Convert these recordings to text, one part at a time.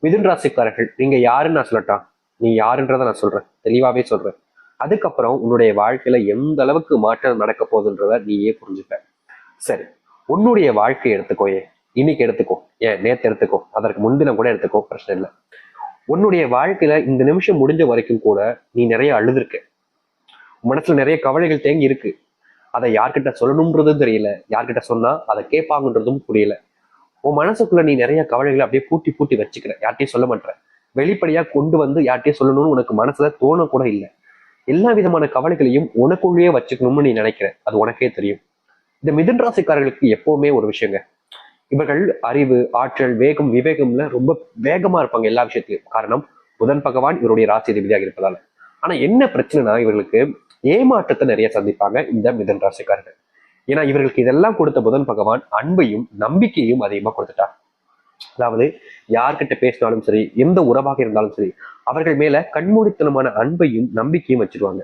மிதுன் ராசிக்காரர்கள் நீங்க யாருன்னு நான் சொல்லட்டா? நீ யாருன்றதை நான் சொல்றேன். தெளிவாவே சொல்றேன். அதுக்கப்புறம் உன்னுடைய வாழ்க்கையில எந்த அளவுக்கு மாற்றம் நடக்க போகுதுன்றத நீயே புரிஞ்சுப்ப சரி உன்னுடைய வாழ்க்கையை எடுத்துக்கோயே இன்னைக்கு எடுத்துக்கோ. ஏன்? நேத்து எடுத்துக்கோ. அதற்கு முன்தினம் கூட எடுத்துக்கோ. பிரச்சனை இல்லை. உன்னுடைய வாழ்க்கையில இந்த நிமிஷம் முடிஞ்ச வரைக்கும் கூட நீ நிறைய அழுதுருக்க. மனசுல நிறைய கவலைகள் தேங்கி இருக்கு. அதை யார்கிட்ட சொல்லணும்ன்றதும் தெரியல. யார்கிட்ட சொன்னா அதை கேட்பாங்கன்றதும் புரியல. உன் மனசுக்குள்ள நீ நிறைய கவலைகளை அப்படியே பூட்டி பூட்டி வச்சுக்கிற. யார்கிட்டயும் சொல்ல மாட்டேற. வெளிப்படையா கொண்டு வந்து யார்கிட்டயும் சொல்லணும்னு உனக்கு மனசுல தோண கூட இல்லை. எல்லா விதமான கவலைகளையும் உனக்குள்ளேயே வச்சுக்கணும்னு நீ நினைக்கிற. அது உனக்கே தெரியும். இந்த மிதன் ராசிக்காரர்களுக்கு எப்பவுமே ஒரு விஷயங்க. இவர்கள் அறிவு ஆற்றல் வேகம் விவேகம்ல ரொம்ப வேகமா இருப்பாங்க எல்லா விஷயத்திலும். காரணம் புதன் பகவான் இவருடைய ராசி அதிபதியாக இருப்பதால. ஆனா என்ன பிரச்சனைனா இவர்களுக்கு ஏமாற்றத்தை நிறைய சந்திப்பாங்க இந்த மிதன் ராசிக்காரர்கள். ஏன்னா இவர்களுக்கு இதெல்லாம் கொடுத்த புதன் பகவான் அன்பையும் நம்பிக்கையும் அதிகமா கொடுத்துட்டார். அதாவது யார்கிட்ட பேசினாலும் சரி எந்த உறவாக இருந்தாலும் சரி அவர்கள் மேல கண்மூடித்தனமான அன்பையும் நம்பிக்கையும் வச்சிருவாங்க.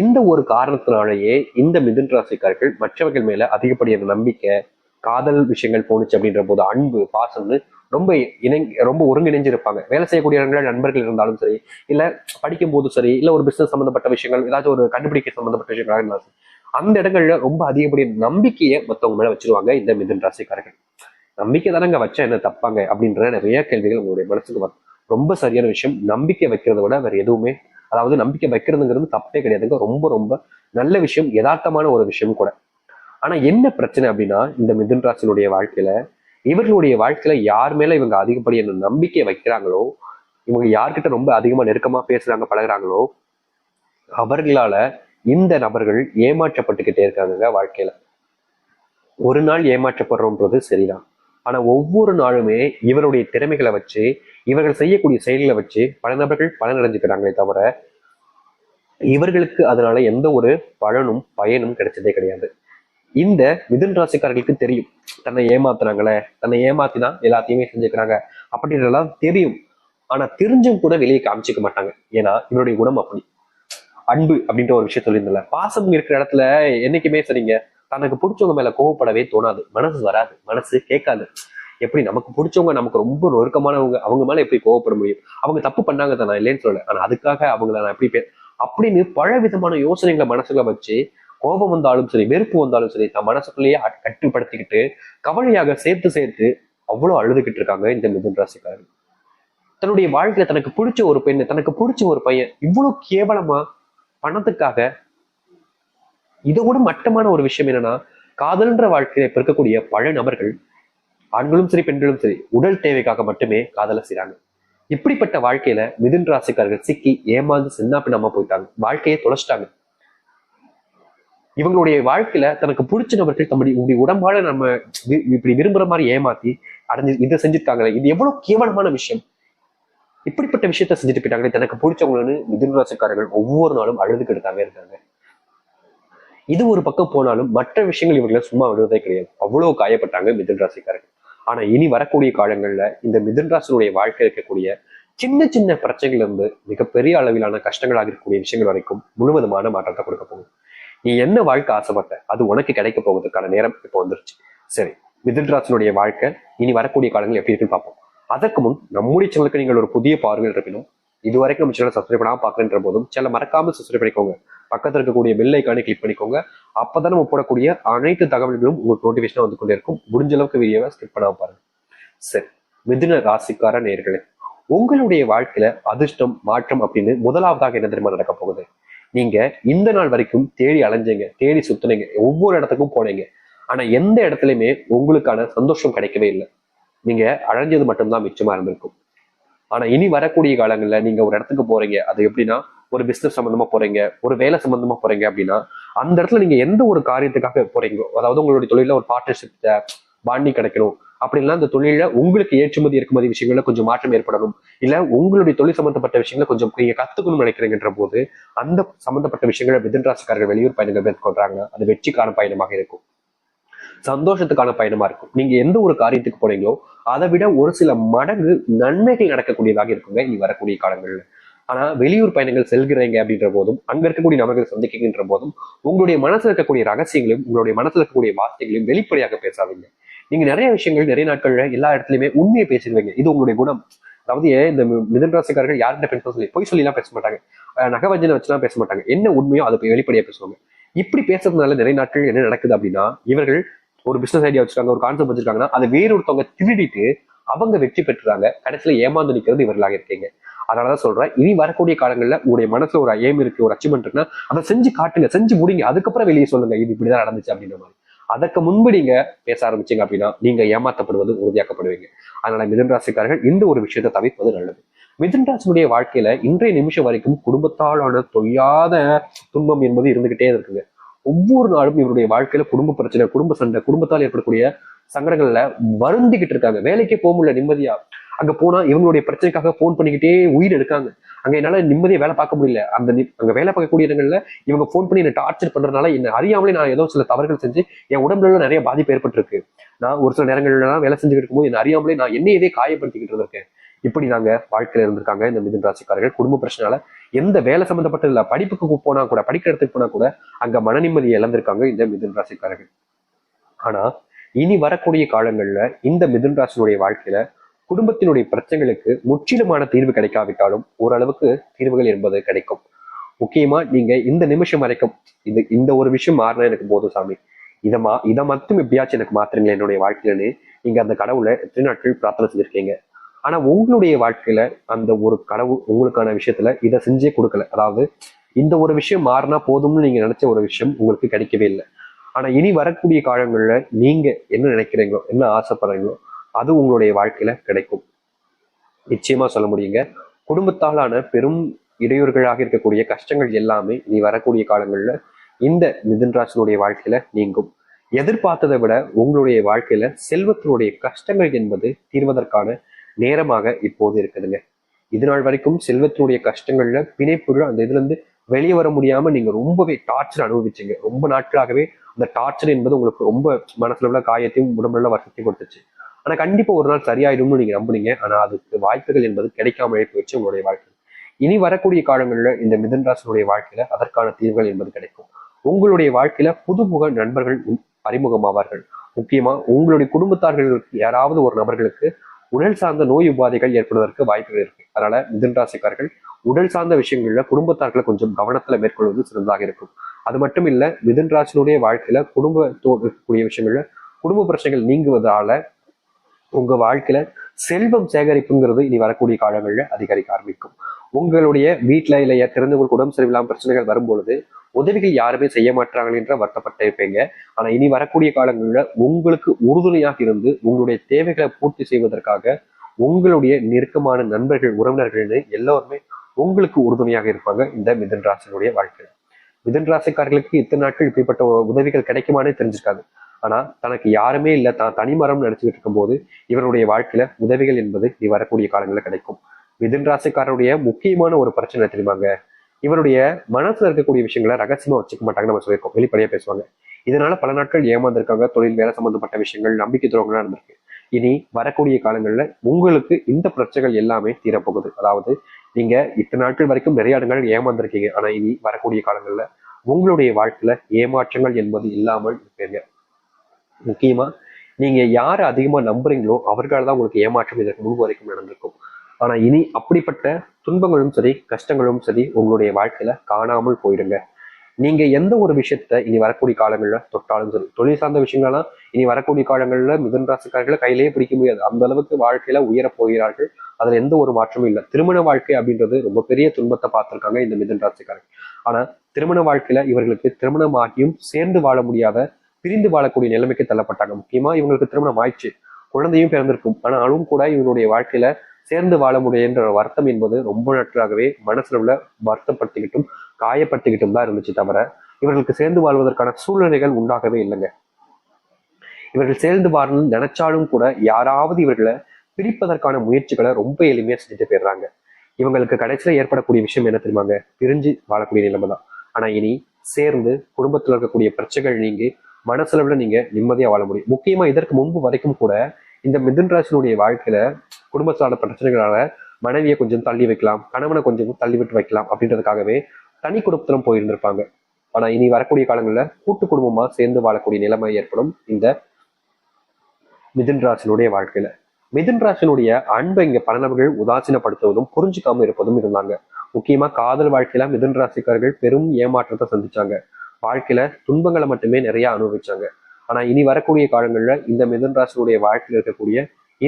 இந்த ஒரு காரணத்தினாலேயே இந்த மிதுன் ராசிக்காரர்கள் மற்றவர்கள் மேல அதிகப்படியான நம்பிக்கை காதல் விஷயங்கள் போணுச்சு அப்படின்ற போது அன்பு பாசம்னு ரொம்ப இணை ரொம்ப ஒருங்கிணைஞ்சிருப்பாங்க. வேலை செய்யக்கூடிய இடங்கள் நண்பர்கள் இருந்தாலும் சரி இல்ல படிக்கும் போதும் சரி இல்ல ஒரு பிசினஸ் சம்பந்தப்பட்ட விஷயங்கள் ஏதாச்சும் ஒரு கண்டுபிடிக்க சம்பந்தப்பட்ட விஷயங்களாக இருந்தாலும் சரி அந்த இடங்கள்ல ரொம்ப அதிகப்படியான நம்பிக்கையை மற்றவங்க மேல வச்சிருவாங்க இந்த மிதுன் ராசிக்காரர்கள். நம்பிக்கை தானங்க வச்சா என்ன தப்பாங்க அப்படின்ற நிறைய கேள்விகள் உங்களுடைய மனசுக்கு வரும். ரொம்ப சரியான விஷயம். நம்பிக்கை வைக்கிறத விட வேற எதுவுமே அதாவது நம்பிக்கை வைக்கிறதுங்கிறது தப்பே கிடையாதுங்க. ரொம்ப ரொம்ப நல்ல விஷயம் யதார்த்தமான ஒரு விஷயம் கூட. ஆனா என்ன பிரச்சனை அப்படின்னா இந்த மிதுன் ராசினுடைய வாழ்க்கையில இவர்களுடைய வாழ்க்கையில யார் மேல இவங்க அதிகப்படியான நம்பிக்கை வைக்கிறாங்களோ இவங்க யார்கிட்ட ரொம்ப அதிகமா நெருக்கமா பேசுறாங்க பழகுறாங்களோ அவர்களால இந்த நபர்கள் ஏமாற்றப்பட்டுக்கிட்டே இருக்காங்க வாழ்க்கையில. ஒரு நாள் ஏமாற்றப்படுறோன்றது சரிதான். ஆனா ஒவ்வொரு நாளுமே இவருடைய திறமைகளை வச்சு இவர்கள் செய்யக்கூடிய செயல்களை வச்சு பல நபர்கள் பலனடைஞ்சுக்கிறாங்களே தவிர இவர்களுக்கு அதனால எந்த ஒரு பலனும் பயனும் கிடைச்சதே கிடையாது. இந்த மிதுன் ராசிக்காரர்களுக்கு தெரியும். தன்னை ஏமாத்துறாங்களே தன்னை ஏமாத்தி தான் எல்லாத்தையுமே செஞ்சுக்கிறாங்க அப்படின்றதெல்லாம் தெரியும். ஆனா தெரிஞ்சும் கூட வெளியே காமிச்சிக்க மாட்டாங்க. ஏன்னா இவருடைய குணம் அப்படி. அன்பு அப்படின்ற ஒரு விஷயம் சொல்லியிருந்தல பாசம் இருக்கிற இடத்துல என்னைக்குமே சரிங்க தனக்கு பிடிச்சவங்க மேல கோவப்படவே தோணாது. மனசு வராது. மனசு கேட்காது. எப்படி நமக்கு பிடிச்சவங்க நமக்கு ரொம்ப நொறுக்கமானவங்க அவங்க மேல எப்படி கோவப்பட முடியும்? அவங்க தப்பு பண்ணாங்க தான்? நான் இல்லைன்னு சொல்லல. ஆனா அதுக்காக அவங்கள நான் எப்படி பே அப்படின்னு பல விதமான யோசனைகளை மனசுல வச்சு கோபம் வந்தாலும் சரி வெறுப்பு வந்தாலும் சரி தன் மனசுக்குள்ளேயே கட்டுப்படுத்திக்கிட்டு கவலையாக சேர்த்து சேர்த்து அவ்வளவு அழுதுகிட்டு இருக்காங்க இந்த மிதுன் ராசிக்காரர் தன்னுடைய வாழ்க்கையில தனக்கு பிடிச்ச ஒரு பெண்ணு தனக்கு பிடிச்ச ஒரு பையன் இவ்வளவு கேவலமா பணத்துக்காக. இதை விட மட்டமான ஒரு விஷயம் என்னன்னா காதல்ன்ற வாழ்க்கையில இப்ப இருக்கக்கூடிய பல நபர்கள் ஆண்களும் சரி பெண்களும் சரி உடல் தேவைக்காக மட்டுமே காதலை செய்யறாங்க இப்படிப்பட்ட வாழ்க்கையில மிதுன் ராசிக்காரர்கள் சிக்கி ஏமாந்து சின்ன பின்னமா போயிட்டாங்க. வாழ்க்கையை தொலைச்சிட்டாங்க. இவங்களுடைய வாழ்க்கையில தனக்கு பிடிச்ச நபர்கள் தம்படி உங்களுடைய உடம்பால நம்ம வி- இப்படி விரும்புற மாதிரி ஏமாத்தி அடைஞ்சு இதை செஞ்சிருக்காங்களே இது எவ்வளவு கேவலமான விஷயம். இப்படிப்பட்ட விஷயத்த செஞ்சுட்டு போயிட்டாங்களே தனக்கு பிடிச்சவங்கன்னு மிதுன் ராசிக்காரர்கள் ஒவ்வொரு நாளும் அழுதுகிட்டுதாவே இருக்காங்க. இது ஒரு பக்கம் போனாலும் மற்ற விஷயங்கள் இவர்களை சும்மா விடுவதே கிடையாது. அவ்வளவு காயப்பட்டாங்க மிதுன் ராசிக்காரர்கள். ஆனா இனி வரக்கூடிய காலங்கள்ல இந்த மிதுன் ராசினுடைய வாழ்க்கை இருக்கக்கூடிய சின்ன சின்ன பிரச்சனைகள் இருந்து மிகப்பெரிய அளவிலான கஷ்டங்களாக இருக்கக்கூடிய விஷயங்கள் வரைக்கும் முழுவதுமான மாற்றத்தை கொடுக்க போகுது. நீ என்ன வாழ்க்கை ஆசைப்பட்ட அது உனக்கு கிடைக்க போவதற்கான நேரம் இப்போ வந்துருச்சு. சரி மிதுன் ராசினுடைய வாழ்க்கை இனி வரக்கூடிய காலங்கள் எப்படி இருக்குன்னு பார்ப்போம். அதற்கு முன் நம்முடைய சேனலுக்கு நீங்கள் ஒரு புதிய பார்வையில் இருப்பினும் இதுவரைக்கும் நம்ம சேனல் சப்ஸ்கிரைப் பண்ணாமல் பார்க்குறன்ற போதும் சேனல் மறக்காம சப்ஸ்கிரைப் பண்ணிக்கோங்க. பக்கத்துல இருக்கக்கூடிய பெல் கிளிக் பண்ணிக்கோங்க. அப்பதான் நம்ம போடக்கூடிய அனைத்து தகவல்களும் உங்களுக்கு நோட்டிஃபிகேஷனாக வந்து கொண்டே இருக்கும். முடிஞ்ச அளவுக்கு வீடியோவை ஸ்கிப் பண்ணாமல் பாருங்க. சரி மிதுன ராசிக்கார நேர்களே உங்களுடைய வாழ்க்கையில அதிர்ஷ்டம் மாற்றம் அப்படின்னு முதலாவதாக என்ன தெரியுமா நடக்க போகுது? நீங்க இந்த நாள் வரைக்கும் தேடி அலைஞ்சீங்க தேடி சுத்துனீங்க ஒவ்வொரு இடத்துக்கும் போனீங்க. ஆனா எந்த இடத்துலயுமே உங்களுக்கான சந்தோஷம் கிடைக்கவே இல்லை. நீங்க அழைஞ்சது மட்டும்தான் மிச்சமா இருந்திருக்கும். ஆனா இனி வரக்கூடிய காலங்கள்ல நீங்க ஒரு இடத்துக்கு போறீங்க அது எப்படின்னா ஒரு பிசினஸ் சம்பந்தமா போறீங்க ஒரு வேலை சம்பந்தமா போறீங்க அப்படின்னா அந்த இடத்துல நீங்க எந்த ஒரு காரியத்துக்காக போறீங்களோ அதாவது உங்களுடைய தொழில ஒரு பார்ட்னர்ஷிப் பாண்டி கிடைக்கணும் அப்படின்னா அந்த தொழில உங்களுக்கு ஏற்றுமதி இறக்குமதி விஷயங்கள்ல கொஞ்சம் மாற்றம் ஏற்படணும் இல்ல உங்களுடைய தொழில் சம்பந்தப்பட்ட விஷயங்களை கொஞ்சம் நீங்க கத்துக்கணும்னு நினைக்கிறீங்கன்ற போது அந்த சம்பந்தப்பட்ட விஷயங்களை விதன் ராசிக்காரர்கள் வெளியூர் பயணங்கள் மேற்கொள்றாங்க அது வெற்றிக்கான பயணமாக இருக்கும். சந்தோஷத்துக்கான பயணமா இருக்கும். நீங்க எந்த ஒரு காரியத்துக்கு போறீங்களோ அதை விட ஒரு சில மடங்கு நன்மைகள் நடக்கக்கூடியதாக இருக்குங்க இனி வரக்கூடிய காலங்கள்ல. ஆனா வெளியூர் பயணங்கள் செல்கிறீங்க அப்படின்ற போதும் அங்க இருக்கக்கூடிய நபர்கள் சந்திக்கின்ற போதும் உங்களுடைய மனசுல இருக்கக்கூடிய ரகசியங்களையும் உங்களுடைய மனசுல இருக்கக்கூடிய வார்த்தைகளையும் வெளிப்படையாக பேசாதீங்க. நீங்க நிறைய விஷயங்கள் நிறைய நாட்கள்ல எல்லா இடத்துலயுமே உண்மையை பேசிடுவீங்க. இது உங்களுடைய குணம். அதாவது ஏன் இந்த மி- ராசிக்காரர்கள் யார்கிட்ட பெண் சொல்லி பொய் சொல்லிலாம் பேச மாட்டாங்க. நகவஞ்சனை வச்சுலாம் பேச மாட்டாங்க. என்ன உண்மையோ அதை போய் வெளிப்படையா பேசுவாங்க. இப்படி பேசுறதுனால நிறைய நாட்கள் என்ன நடக்குது அப்படின்னா இவர்கள் ஒரு பிசினஸ் ஐடியா வச்சிருக்காங்க ஒரு கான்செப்ட் வச்சிருக்காங்கன்னா அதை வேறு ஒருத்தவங்க திருடிட்டு அவங்க வெற்றி பெற்றுறாங்க. கடைசியில ஏமாந்து நிற்கிறது இவர்களாக இருக்கீங்க. அதனாலதான் சொல்றேன் இனி வரக்கூடிய காலங்களில் உங்களுடைய மனசுல ஒரு ஏம் இருக்கு ஒரு அச்சீவ்மெண்ட் இருக்குன்னா அதை செஞ்சு காட்டுங்க செஞ்சு முடிங்க. அதுக்கப்புறம் வெளியே சொல்லுங்க இது இப்படிதான் நடந்துச்சு அப்படின்ற மாதிரி. அதற்கு முன்பு நீங்க பேச ஆரம்பிச்சீங்க அப்படின்னா நீங்க ஏமாத்தப்படுவது உறுதியாக்கப்படுவீங்க. அதனால மிதன் ராசிக்காரர்கள் இந்த ஒரு விஷயத்தை தவிர்ப்பது நல்லது. மிதுன் ராசினுடைய வாழ்க்கையில இன்றைய நிமிஷம் வரைக்கும் குடும்பத்தாலான தொய்யாத துன்பம் என்பது இருந்துகிட்டே இருக்குங்க. ஒவ்வொரு நாளும் இவருடைய வாழ்க்கையில குடும்ப பிரச்சனை குடும்ப சண்டை குடும்பத்தால் ஏற்படக்கூடிய சங்கடங்கள்ல வருந்திக்கிட்டு இருக்காங்க. வேலைக்கே போக முடியல நிம்மதியா. அங்க போனா இவங்களுடைய பிரச்சனைக்காக போன் பண்ணிக்கிட்டே உயிர் எடுக்காங்க. அங்க என்னால நிம்மதியை வேலை பார்க்க முடியல. அந்த அங்க வேலை பார்க்கக்கூடிய இடங்கள்ல இவங்க போன் பண்ணி என்ன டார்ச்சர் பண்றதுனால என்ன அறியாமலே நான் ஏதோ சில தவறுகள் செஞ்சு என் உடம்புல நிறைய பாதிப்பு ஏற்பட்டிருக்கு. நான் ஒரு சில நேரங்கள்லாம் வேலை செஞ்சுக்கிட்டு இருக்கும்போது என்ன அறியாமலே நான் என்னையவே காயப்படுத்திக்கிட்டு இருக்கேன் இப்படி நாங்க வாழ்க்கையில இருந்திருக்காங்க இந்த மிதுன் ராசிக்காரர்கள். குடும்ப பிரச்சனால எந்த வேலை சம்பந்தப்பட்ட இல்ல. படிப்புக்கு போனா கூட படிக்கிற இடத்துக்கு போனா கூட அங்க மன நிம்மதியை இழந்திருக்காங்க இந்த மிதுன் ராசிக்காரர்கள். ஆனா இனி வரக்கூடிய காலங்கள்ல இந்த மிதுன் ராசினுடைய வாழ்க்கையில குடும்பத்தினுடைய பிரச்சனைகளுக்கு முற்றிலுமான தீர்வு கிடைக்காவிட்டாலும் ஓரளவுக்கு தீர்வுகள் என்பது கிடைக்கும். முக்கியமா நீங்க இந்த நிமிஷம் வரைக்கும் இது இந்த ஒரு விஷயம் மாறினா எனக்கு போதும் சாமி. இதை மா இதை மட்டும் எப்படியாச்சும் எனக்கு மாத்துறீங்களா என்னுடைய வாழ்க்கையிலன்னு நீங்க அந்த கடவுளை எத்தனை நாட்கள் பிரார்த்தனை செஞ்சிருக்கீங்க? ஆனா உங்களுடைய வாழ்க்கையில அந்த ஒரு கடவுள் உங்களுக்கான விஷயத்துல இதை செஞ்சே கொடுக்கல. அதாவது இந்த ஒரு விஷயம் மாறினா போதும்னு நீங்க நினைச்ச ஒரு விஷயம் உங்களுக்கு கிடைக்கவே இல்லை. ஆனா இனி வரக்கூடிய காலங்கள்ல நீங்க என்ன நினைக்கிறீங்களோ என்ன ஆசைப்படுறீங்களோ அது உங்களுடைய வாழ்க்கையில கிடைக்கும். நிச்சயமா சொல்ல முடியுங்க. குடும்பத்தாலான பெரும் இடையூறுகளாக இருக்கக்கூடிய கஷ்டங்கள் எல்லாமே இனி வரக்கூடிய காலங்கள்ல இந்த மிதுன்ராசனுடைய வாழ்க்கையில நீங்கும். எதிர்பார்த்ததை விட உங்களுடைய வாழ்க்கையில செல்வத்தினுடைய கஷ்டங்கள் என்பது தீர்வதற்கான நேரமாக இப்போது இருக்குதுங்க இது நாள் வரைக்கும் செல்வத்தினுடைய கஷ்டங்கள்ல பிணைப்புகள் அந்த இதுல இருந்து வெளியே வர முடியாம நீங்க ரொம்பவே டார்ச்சர் அனுபவிச்சீங்க. ரொம்ப நாட்களாகவே அந்த டார்ச்சர் என்பது உங்களுக்கு ரொம்ப மனசுல உள்ள காயத்தையும் உடம்புல வருத்தத்தையும் கொடுத்துச்சு. ஆனா கண்டிப்பா ஒரு நாள் சரியாயிடும்னு நீங்க நம்புனீங்க. ஆனா அதுக்கு வாய்ப்புகள் என்பது கிடைக்காமலே போயிடுச்சு உங்களுடைய வாழ்க்கை. இனி வரக்கூடிய காலங்கள்ல இந்த மிதன் ராசினுடைய வாழ்க்கையில அதற்கான தீர்வுகள் என்பது கிடைக்கும். உங்களுடைய வாழ்க்கையில புதுமுக நண்பர்கள் அறிமுகமாவார்கள். முக்கியமா உங்களுடைய குடும்பத்தார்களுக்கு யாராவது ஒரு நபர்களுக்கு உடல் சார்ந்த நோய் உபாதைகள் ஏற்படுவதற்கு வாய்ப்புகள் இருக்கு. அதனால மிதன் ராசிக்காரர்கள் உடல் சார்ந்த விஷயங்கள்ல குடும்பத்தார்களை கொஞ்சம் கவனத்துல மேற்கொள்வது சிறந்ததாக இருக்கும். அது மட்டும் இல்ல மிதன் ராசினுடைய வாழ்க்கையில குடும்பத்தோடு இருக்கக்கூடிய விஷயங்கள்ல குடும்ப பிரச்சனைகள் நீங்குவதால உங்க வாழ்க்கையில செல்வம் சேகரிப்புங்கிறது இனி வரக்கூடிய காலங்களில் அதிகரிக்க ஆரம்பிக்கும். உங்களுடைய வீட்டுல இல்லைய திறந்தவங்களுக்கு உடம்பு சரியில்லாம பிரச்சனைகள் வரும்பொழுது உதவிகள் யாருமே செய்ய மாட்டாங்க என்ற வருத்தப்பட்டு இருப்பீங்க. ஆனா இனி வரக்கூடிய காலங்கள்ல உங்களுக்கு உறுதுணையாக இருந்து உங்களுடைய தேவைகளை பூர்த்தி செய்வதற்காக உங்களுடைய நெருக்கமான நண்பர்கள் உறவினர்கள்னு எல்லோருமே உங்களுக்கு உறுதுணையாக இருப்பாங்க இந்த மிதன் ராசினுடைய வாழ்க்கை. மிதன் ராசிக்காரர்களுக்கு இத்தனை நாட்கள் இப்படிப்பட்ட உதவிகள் கிடைக்குமானே தெரிஞ்சிருக்காது. ஆனா தனக்கு யாருமே இல்ல தான் தனிமரம் நினைச்சுக்கிட்டு இருக்கும்போது இவருடைய வாழ்க்கையில உதவிகள் என்பது இனி வரக்கூடிய காலங்களில் கிடைக்கும். மிதின் ராசிக்காரருடைய முக்கியமான ஒரு பிரச்சனை தெரியுமாங்க? இவருடைய மனசுல இருக்கக்கூடிய விஷயங்களை ரகசியமா வச்சுக்க மாட்டாங்க நம்ம சொல்லியிருக்கோம். வெளிப்படையா பேசுவாங்க. இதனால பல நாட்கள் ஏமாந்துருக்காங்க. தொழில் வேலை சம்பந்தப்பட்ட விஷயங்கள் நம்பிக்கை துரோகங்கள்லாம் நடந்திருக்கு. இனி வரக்கூடிய காலங்கள்ல உங்களுக்கு இந்த பிரச்சனைகள் எல்லாமே தீரப்போகுது. அதாவது நீங்க இத்தனை நாட்கள் வரைக்கும் நிறைய இடங்கள் ஏமாந்துருக்கீங்க. ஆனா இனி வரக்கூடிய காலங்கள்ல உங்களுடைய வாழ்க்கையில ஏமாற்றங்கள் என்பது இல்லாமல் இருப்பீங்க. முக்கியமா நீங்க யாரை அதிகமா நம்புறீங்களோ அவர்களால் தான் உங்களுக்கு ஏமாற்றம் இதற்கு முன்பு வரைக்கும் நடந்திருக்கும். ஆனா இனி அப்படிப்பட்ட துன்பங்களும் சரி கஷ்டங்களும் சரி உங்களுடைய வாழ்க்கையில காணாமல் போயிடுங்க. நீங்க எந்த ஒரு விஷயத்த இனி வரக்கூடிய காலங்களில் தொட்டாலும் சரி தொழில் சார்ந்த விஷயங்கள்லாம் இனி வரக்கூடிய காலங்களில் மிதன் ராசிக்காரர்களை கையிலேயே பிடிக்க முடியாது. அந்த அளவுக்கு வாழ்க்கையில உயரப் போகிறார்கள். அதுல எந்த ஒரு மாற்றமும் இல்லை. திருமண வாழ்க்கை அப்படின்றது ரொம்ப பெரிய துன்பத்தை பார்த்திருக்காங்க இந்த மிதன் ராசிக்காரர்கள். ஆனா திருமண வாழ்க்கையில இவர்களுக்கு திருமணமாகியும் சேர்ந்து வாழ முடியாத பிரிந்து வாழக்கூடிய நிலைமைக்கு தள்ளப்பட்டாங்க. முக்கியமா இவங்களுக்கு திருமணம் ஆயிடுச்சு. குழந்தையும் பிறந்திருக்கும். ஆனாலும் கூட இவனுடைய வாழ்க்கையில சேர்ந்து வாழ முடியுன்ற வருத்தம் என்பது ரொம்ப நாட்களாகவே மனசுல உள்ள வருத்தப்படுத்திக்கிட்டும் காயப்படுத்திக்கிட்டும் தான் இருந்துச்சு தவிர இவர்களுக்கு சேர்ந்து வாழ்வதற்கான சூழ்நிலைகள் உண்டாகவே இல்லைங்க. இவர்கள் சேர்ந்து வாழணும்னு நினைச்சாலும் கூட யாராவது இவர்களை பிரிப்பதற்கான முயற்சிகளை ரொம்ப எளிமையா செஞ்சுட்டு போயிடுறாங்க. இவங்களுக்கு கடைசியில ஏற்படக்கூடிய விஷயம் என்ன தெரியுமாங்க? பிரிஞ்சு வாழக்கூடிய நிலைமை தான். ஆனா இனி சேர்ந்து குடும்பத்துல இருக்கக்கூடிய பிரச்சனைகள் நீங்கி மனசளவுல நீங்க நிம்மதியா வாழ முடியும். முக்கியமா இதற்கு முன்பு வரைக்கும் கூட இந்த மிதுன் ராசினுடைய வாழ்க்கையில குடும்பத்தால பிரச்சனைகளால மனைவியை கொஞ்சம் தள்ளி வைக்கலாம் கணவனை கொஞ்சம் தள்ளி விட்டு வைக்கலாம் அப்படின்றதுக்காகவே தனி குடும்பத்திலும் போயிருந்திருப்பாங்க. ஆனா இனி வரக்கூடிய காலங்களில் கூட்டு குடும்பமா சேர்ந்து வாழக்கூடிய நிலைமை ஏற்படும் இந்த மிதுன் ராசினுடைய வாழ்க்கையில. மிதுன் ராசினுடைய அன்பை இங்க பல உதாசீனப்படுத்துவதும் புரிஞ்சுக்காம இருப்பதும் இருந்தாங்க. முக்கியமா காதல் வாழ்க்கையில மிதுன் ராசிக்காரர்கள் பெரும் ஏமாற்றத்தை சந்திச்சாங்க. வாழ்க்கையில துன்பங்களை மட்டுமே நிறைய அனுபவிச்சாங்க. ஆனா இனி வரக்கூடிய காலங்கள்ல இந்த மிதன் ராசினுடைய வாழ்க்கையில் இருக்கக்கூடிய